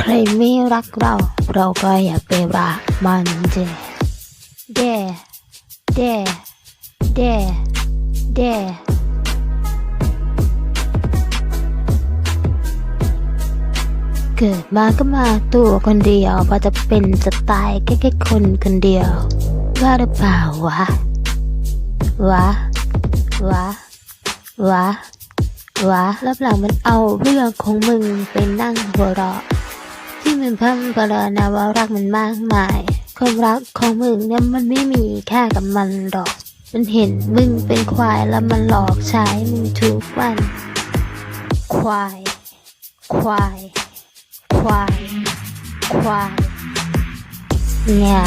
ใครไม่รักเรา เราก็อย่าไปรักมันเจเดเดเดเดเกิดมาก็มาตัวคนเดียวพอจะเป็นจะตายแค่แค่คนคนเดียว ว่าหรือเปล่าวะ วะ วะ วะ วะรับหลังมันเอาเรื่องของมึงไปนั่งหัวเราะ มึงพัมพลานาว่ารักมันมากมาย ความรักของมึงเนี่ยมันไม่มีค่ากับมันหรอก มันเห็นมึงเป็นควายแล้วมันหลอกใช้มึงทุกวัน ควาย ควาย ควาย ควายแง่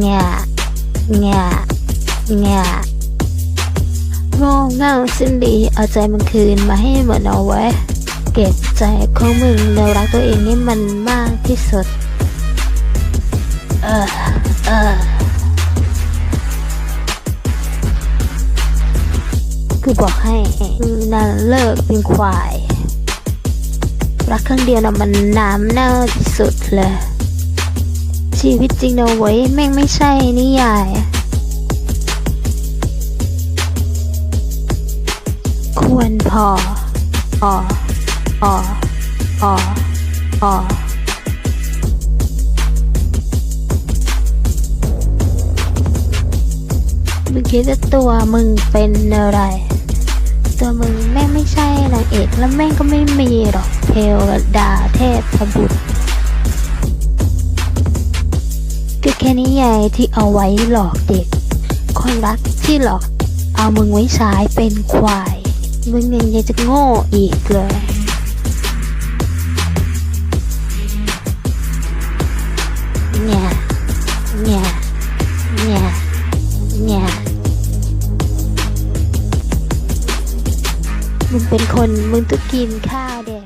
แง่แง่แง่โง่เง่าสิ้นดีเอาใจมันคืนมาให้หมดเอาไว้ เก็บใจของมึงแล้วรักตัวเองให้มันมากที่สุด เออ เออ กูบอกให้นั่นเลิกเป็นควาย รักครั้งเดียวนะมันน้ำเน่าที่สุดเลย ชีวิตจริงนะเว้ยแม่งไม่ใช่นิยายควรพอ พอ ออออมึงคิดว่าตัวมึงเป็นอะไร ตัวมึงแม่งไม่ใช่นางเอกแล้วแม่งก็ไม่มีหรอกเทวดาเทพบุตรก็แค่นิยายที่เอาไว้หลอกเด็ก คนรักที่หลอกเอามึงไว้ใช้เป็นควาย มึงยังจะโง่อีกเลย มึงเป็นคนมึงต้องกินข้าวเด็